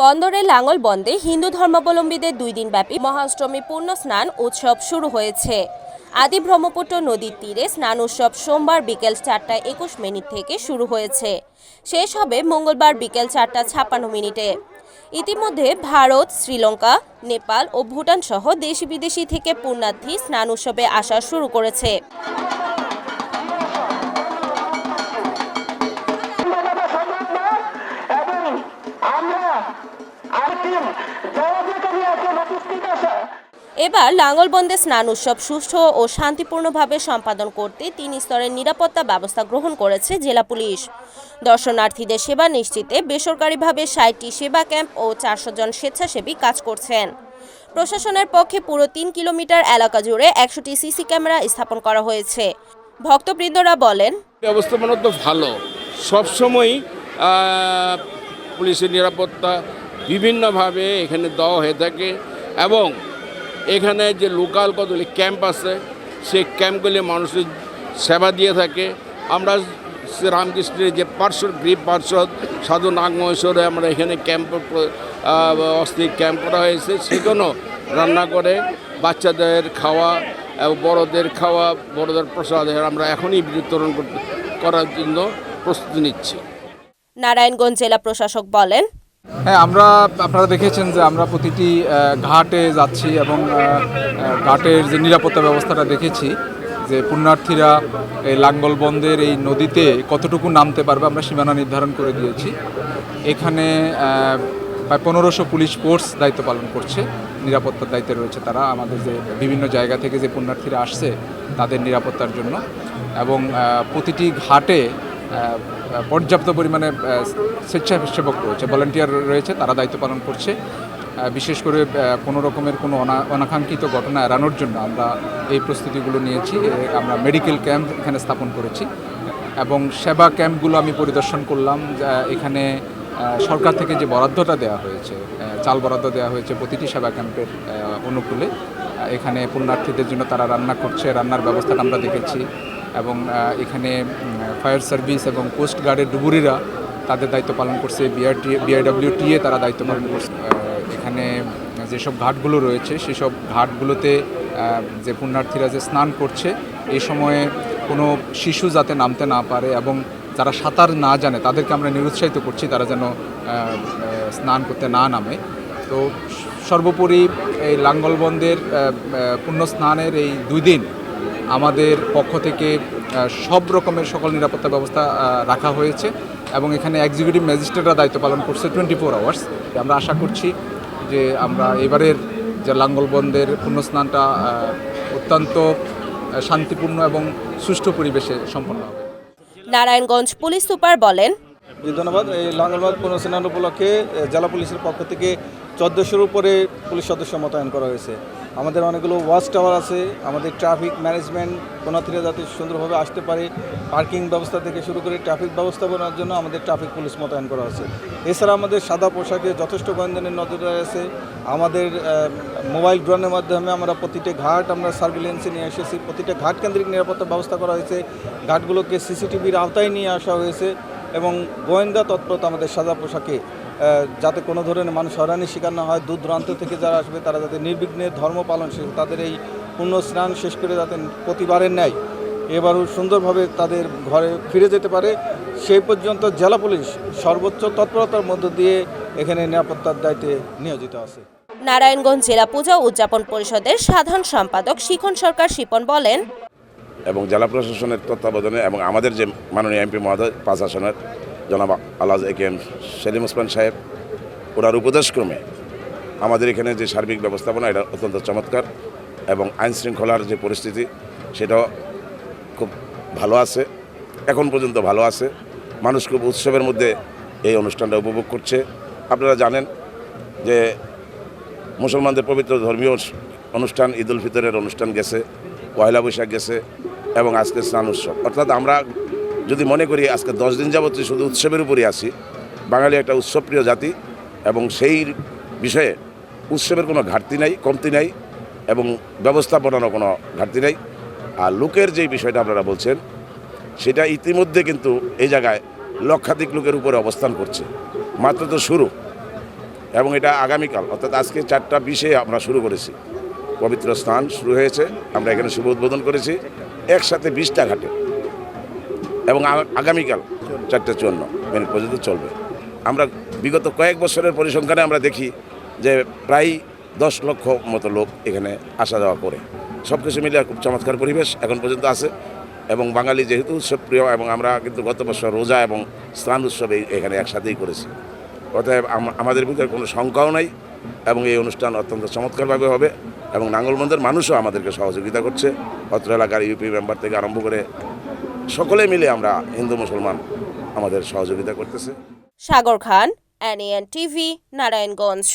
বন্দরে লাঙ্গল বন্দে হিন্দু ধর্মাবলম্বীদের দুই দিনব্যাপী মহাষ্টমী পূর্ণ স্নান উৎসব শুরু হয়েছে। আদি ব্রহ্মপুত্র নদীর তীরে স্নান উৎসব সোমবার বিকেল চারটায় একুশ মিনিট থেকে শুরু হয়েছে। শেষ হবে মঙ্গলবার বিকেল চারটা ছাপ্পান্ন মিনিটে। ইতিমধ্যে ভারত, শ্রীলঙ্কা, নেপাল ও ভুটান সহ দেশি বিদেশি থেকে পুণ্যার্থী স্নান উৎসবে আসা শুরু করেছে। আমরা এবার লাঙ্গলবন্দে স্নান উৎসব সুষ্ঠু ও শান্তিপূর্ণভাবে সম্পাদন করতে তিন স্তরের নিরাপত্তা ব্যবস্থা গ্রহণ করেছে জেলা পুলিশ। দর্শনার্থীদের সেবা নিশ্চিতে বেসরকারিভাবে ষাটটি সেবা ক্যাম্প ও চারশো জন স্বেচ্ছাসেবী কাজ করছেন। প্রশাসনের পক্ষে পুরো তিন কিলোমিটার এলাকা জুড়ে একশোটি সিসি ক্যামেরা স্থাপন করা হয়েছে। ভক্তবৃন্দরা বলেন ব্যবস্থাপনা তো ভালো। সবসময়ই পুলিশের নিরাপত্তা বিভিন্নভাবে এখানে দেওয়া হয়ে থাকে এবং এখানে যে লোকাল কতগুলি ক্যাম্প আছে, সেই ক্যাম্পগুলি মানুষের সেবা দিয়ে থাকে। আমরা শ্রী রামকৃষ্ণের যে পার্শ্বদ গ্রীপ পার্শ্বদ সাধু নাগমহেশ্বরে আমরা এখানে ক্যাম্প অস্থির ক্যাম্প করা হয়েছে। সেখানেও রান্না করে, বাচ্চাদের খাওয়া এবং বড়দের খাওয়া, বড়দের প্রসাদ আমরা এখনই বিতরণ করার জন্য প্রস্তুতি নিচ্ছি। নারায়ণগঞ্জ জেলা প্রশাসক বলেন হ্যাঁ আমরা, আপনারা দেখেছেন যে আমরা প্রতিটি ঘাটে যাচ্ছি এবং ঘাটের যে নিরাপত্তা ব্যবস্থাটা দেখেছি যে পুণ্যার্থীরা এই লাঙ্গল বন্দের এই নদীতে কতটুকু নামতে পারবে আমরা সীমানা নির্ধারণ করে দিয়েছি। এখানে প্রায় পনেরোশো পুলিশ ফোর্স দায়িত্ব পালন করছে, নিরাপত্তার দায়িত্বে রয়েছে তারা, আমাদের যে বিভিন্ন জায়গা থেকে যে পুণ্যার্থীরা আসছে তাদের নিরাপত্তার জন্য এবং প্রতিটি ঘাটে পর্যাপ্ত পরিমাণে স্বেচ্ছাসেবক রয়েছে ভলেন্টিয়ার রয়েছে, তারা দায়িত্ব পালন করছে। বিশেষ করে কোনো রকমের কোনো অনা- অনাকাঙ্ক্ষিত ঘটনা এড়ানোর জন্য আমরা এই প্রস্তুতিগুলো নিয়েছি আমরা মেডিকেল ক্যাম্প এখানে স্থাপন করেছি এবং সেবা ক্যাম্পগুলো আমি পরিদর্শন করলাম এখানে সরকার থেকে যে বরাদ্দটা দেওয়া হয়েছে চাল বরাদ্দ দেওয়া হয়েছে প্রতিটি সেবা ক্যাম্পের অনুকূলে এখানে পুণ্যার্থীদের জন্য তারা রান্না করছে, রান্নার ব্যবস্থাটা আমরা দেখেছি এবং এখানে ফায়ার সার্ভিস এবং কোস্ট গার্ডের ডুবুরিরা তাদের দায়িত্ব পালন করছে বিআরটি বিআইডব্লিউটিএ তারা দায়িত্ব পালন করছে। এখানে যেসব ঘাটগুলো রয়েছে, সেসব ঘাটগুলোতে যে পুণ্যার্থীরা যে স্নান করছে এই সময়ে কোনো শিশু যাতে নামতে না পারে এবং যারা সাঁতার না জানে, তাদেরকে আমরা নিরুৎসাহিত করছি তারা যেন স্নান করতে না নামে। তো সর্বোপরি এই লাঙ্গলবন্দের পুণ্য স্নানের এই দুই দিন আমাদের পক্ষ থেকে সব রকমের সকল নিরাপত্তা ব্যবস্থা রাখা হয়েছে এবং এখানে এক্সিকিউটিভ ম্যাজিস্ট্রেটরা দায়িত্ব পালন করছে টোয়েন্টি ফোর আওয়ার্স আমরা আশা করছি যে আমরা এবারের যে লাঙ্গলবন্দের পুণ্যস্নানটা অত্যন্ত শান্তিপূর্ণ এবং সুষ্ঠু পরিবেশে সম্পন্ন হবে। নারায়ণগঞ্জ পুলিশ সুপার বলেন ধন্যবাদ। এই লাঙ্গলবাদ পুনঃস্নান উপলক্ষে জেলা পুলিশের পক্ষ থেকে চোদ্দোশোর উপরে পুলিশ সদস্য মোতায়েন করা হয়েছে। আমাদের অনেকগুলো ওয়াচ টাওয়ার আছে, আমাদের ট্রাফিক ম্যানেজমেন্ট কোনাথিরা যাতে সুন্দরভাবে আসতে পারে, পার্কিং ব্যবস্থা থেকে শুরু করে ট্রাফিক ব্যবস্থাপনার জন্য আমাদের ট্রাফিক পুলিশ মোতায়েন করা হয়েছে। এছাড়া আমাদের সাদা পোশাকে যথেষ্ট গোয়েন্দানের নজরদারি আছে। আমাদের মোবাইল ড্রোনের মাধ্যমে আমরা প্রতিটা ঘাট আমরা সার্ভিলেন্সে নিয়ে এসেছি, প্রতিটা ঘাট কেন্দ্রিক নিরাপত্তা ব্যবস্থা করা হয়েছে। ঘাটগুলোকে সিসিটিভির আওতায় নিয়ে আসা হয়েছে এবং গোয়েন্দা তৎপরতা আমাদের সাদা পোশাকে যাতে কোনো ধরনের মানুষ হয়রানির শিকার না হয় দূর দূরান্ত থেকে যারা আসবে তারা যাতে নির্বিঘ্নে ধর্ম পালন শেষ তাদের এই পুণ্য স্নান শেষ করে যাতে প্রতিবারের ন্যায় এবারও সুন্দরভাবে তাদের ঘরে ফিরে যেতে পারে। সেই পর্যন্ত জেলা পুলিশ সর্বোচ্চ তৎপরতার মধ্য দিয়ে এখানে নিরাপত্তার দায়িত্বে নিয়োজিত আছে। নারায়ণগঞ্জ জেলা পূজা উদযাপন পরিষদের সাধারণ সম্পাদক শিখন সরকার শিপন বলেন এবং জেলা প্রশাসনের তত্ত্বাবধানে এবং আমাদের যে মাননীয় এমপি মহোদয় পাঁচ আসনের জনাব আলাজ A K M Selim Osman সাহেব, ওনার উপদেশক্রমে আমাদের এখানে যে সার্বিক ব্যবস্থাপনা, এটা অত্যন্ত চমৎকার এবং আইন শৃঙ্খলার যে পরিস্থিতি, সেটাও খুব ভালো আছে, এখন পর্যন্ত ভালো আছে। মানুষ খুব উৎসবের মধ্যে এই অনুষ্ঠানটা উপভোগ করছে। আপনারা জানেন যে মুসলমানদের পবিত্র ধর্মীয় অনুষ্ঠান ঈদ উল ফিতরের অনুষ্ঠান গেছে, পয়লা বৈশাখ গেছে এবং আজকে স্নান উৎসব। অর্থাৎ আমরা যদি মনে করি আজকে দশ দিন যাবত শুধু উৎসবের উপরই আসি বাঙালি একটা উৎসবপ্রিয় জাতি এবং সেই বিষয়ে উৎসবের কোনো ঘাটতি নাই, কমতি নাই এবং ব্যবস্থাপনারও কোনো ঘাটতি নাই। আর লোকের যে বিষয়টা আপনারা বলছেন, সেটা ইতিমধ্যে কিন্তু এই জায়গায় লক্ষাধিক লোকের উপরে অবস্থান করছে। মাত্র তো শুরু এবং এটা আগামীকাল, অর্থাৎ আজকে চারটা বিশে আমরা শুরু করেছি। পবিত্র স্নান শুরু হয়েছে, আমরা এখানে শুভ উদ্বোধন করেছি। একসাথে বিশটা ঘাটে। এবং আগামীকাল চারটে চুয়ান্ন মিনিট পর্যন্ত চলবে। আমরা বিগত কয়েক বছরের পরিসংখ্যানে আমরা দেখি যে প্রায় দশ লক্ষ মতো লোক এখানে আসা যাওয়া করে। সব কিছু মিলিয়ে খুব চমৎকার পরিবেশ এখন পর্যন্ত আছে এবং বাঙালি যেহেতু উৎসব প্রিয় এবং আমরা কিন্তু গত বছর রোজা এবং স্নান উৎসব এখানে একসাথেই করেছি। অতএব আম- আমাদের ভিতরে কোনো শঙ্কাও নাই এবং এই অনুষ্ঠান অত্যন্ত চমৎকারভাবে হবে এবং নাঙ্গলবন্দের মানুষও আমাদেরকে সহযোগিতা করছে। অত্র এলাকার ইউপি মেম্বার থেকে আরম্ভ করে সকলে মিলে আমরা হিন্দু মুসলমান আমাদের সহযোগিতা করতেছে। Sagar Khan NN TV Narayanganj.